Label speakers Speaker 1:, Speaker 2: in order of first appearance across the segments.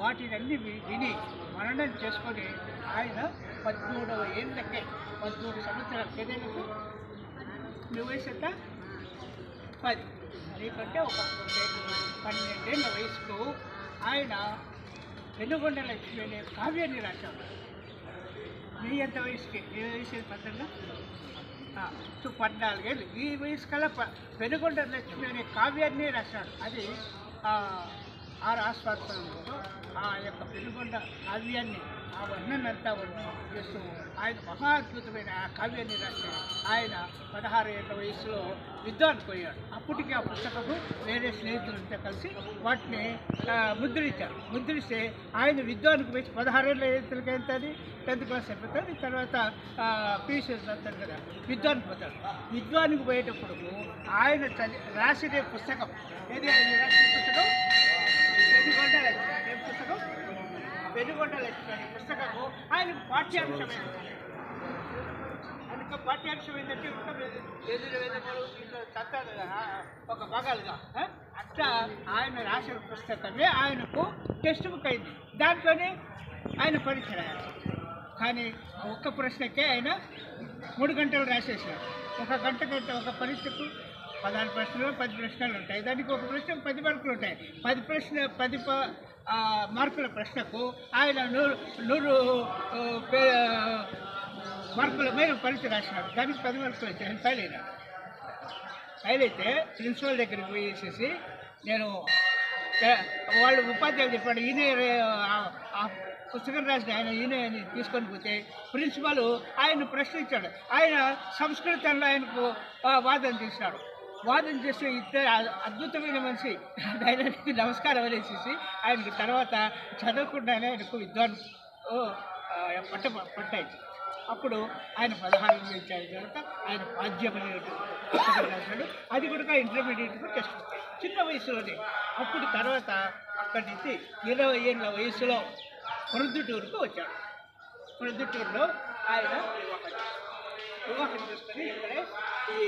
Speaker 1: వాటినన్నీ విని మననం చేసుకొని ఆయన పద్మూడవ ఏళ్ళకే పద్మూడు సంవత్సరాల పెద్దలకు మీ వయసు ఎంత పది. నీకంటే ఒక పన్నెండేళ్ళ వయసుకు ఆయన వెనుగొండ లక్ష్మి అనే కావ్యాన్ని రాశాడు. మీ ఎంత వయసుకి? నీ వయసు పద్దెనిమిది? సో పద్నాలుగేళ్ళు. ఈ వయసు కల్లా ప వెనుగొండ లక్ష్మి అనే కావ్యాన్ని రాశాడు. అది ఆ, రాష్ట్రంలో ఆ యొక్క పెనుగొండ కావ్యాన్ని ఆ వర్ణనంతా వర్ణన చేస్తూ ఆయన మహా అద్భుతమైన ఆ కావ్యాన్ని రాసి ఆయన పదహారు ఏళ్ళ వయసులో విద్వాన్ పోయాడు. అప్పటికి ఆ పుస్తకము వేరే స్నేహితులంతా కలిసి వాటిని ముద్రించారు. ముద్రిస్తే ఆయన విద్వానికి పోయి పదహారేళ్ళ ఏళ్ళకి ఎంత అది? టెన్త్ క్లాస్ అయిపోతుంది తర్వాత పీసీఎస్ అంటారు కదా విద్వానికి పోతాడు. విద్వానికి పోయేటప్పుడు ఆయన చదివి రాసిన పుస్తకం. ఏది ఆయన రాసిన పుస్తకం? వెనుగొండ పుస్తకము ఆయన పాఠ్యాంశమైన అందుకే పాఠ్యాంశం ఏంటంటే ఇంకా ఒక భాగాలుగా అట్లా ఆయన రాసిన పుస్తకమే ఆయనకు టెక్స్ట్ బుక్ అయింది. దాంట్లోనే ఆయన పరీక్ష రాయాలి కానీ ఒక్క ప్రశ్నకే ఆయన మూడు గంటలు రాసేసారు ఒక గంట గంట ఒక పరీక్షకు పదహారు ప్రశ్నలు పది ప్రశ్నలు ఉంటాయి. దానికి ఒక ప్రశ్న పది మార్కులు ఉంటాయి. పది ప్రశ్న పది ప- మార్కుల ప్రశ్నకు ఆయన నూరు నూరు పే- మార్కుల మీద పరీక్ష రాసినాడు. దానికి పది మార్కులు వచ్చాయి. ఫైల్ అయినాడు. ఫైల్ అయితే ప్రిన్సిపల్ దగ్గరికి పోయేసేసి నేను వాళ్ళు ఉపాధ్యాయులు చెప్పాడు ఈయన రే- పుస్తకం రాసిన ఆయన ఈయన అని తీసుకొని పోతే ప్రిన్సిపాల్ ఆయన ప్రశ్నించాడు. ఆయన సంస్కృతంలో ఆయనకు వాదన చేసినాడు వాదన చేస్తే ఇద్దరు అద్భుతమైన మనిషి. ఆయనకి నమస్కారం అనేసి ఆయనకి తర్వాత చదవకుండానే ఆయనకు విద్వాన్ పట్ట పట్టాయి. అప్పుడు ఆయన పదహారు ఇచ్చారు తర్వాత ఆయన పాద్యం అనే రాశాడు. అది కూడా ఇంటర్మీడియట్కు టెస్ట్ చిన్న వయసులోనే. అప్పుడు తర్వాత అక్కడి నుంచి ఇరవై ఏళ్ళ వయసులో ప్రొద్దుటూరుకు వచ్చాడు. ప్రొద్దుటూరులో ఆయన వివాహం వివాహం ఇక్కడే ఈ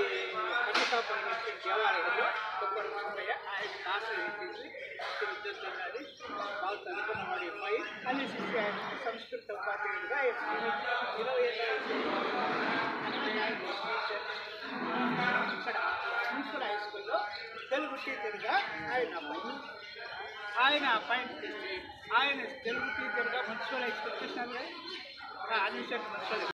Speaker 1: కన్యకాపురం దేవాలయంలో ఒక్కడు సుబ్బయ్య ఆయన దాసులు వేసేసి విద్యుత్తున్నది బాగా చదువుకున్న వాడి అమ్మాయి అనేసి ఆయన సంస్కృత ఉపాధ్యాయుడిగా ఆయన ఇరవై ఏళ్ళ ఇక్కడ మున్సిపల్ హై స్కూల్లో తెలుగు టీచర్గా ఆయన అబ్బాయి ఆయన అపాయింట్ చేసి ఆయన తెలుగు టీచర్గా మున్సిపల్ హై స్కూల్ చూసినారు కదా అనిషట్ మున్సిపల్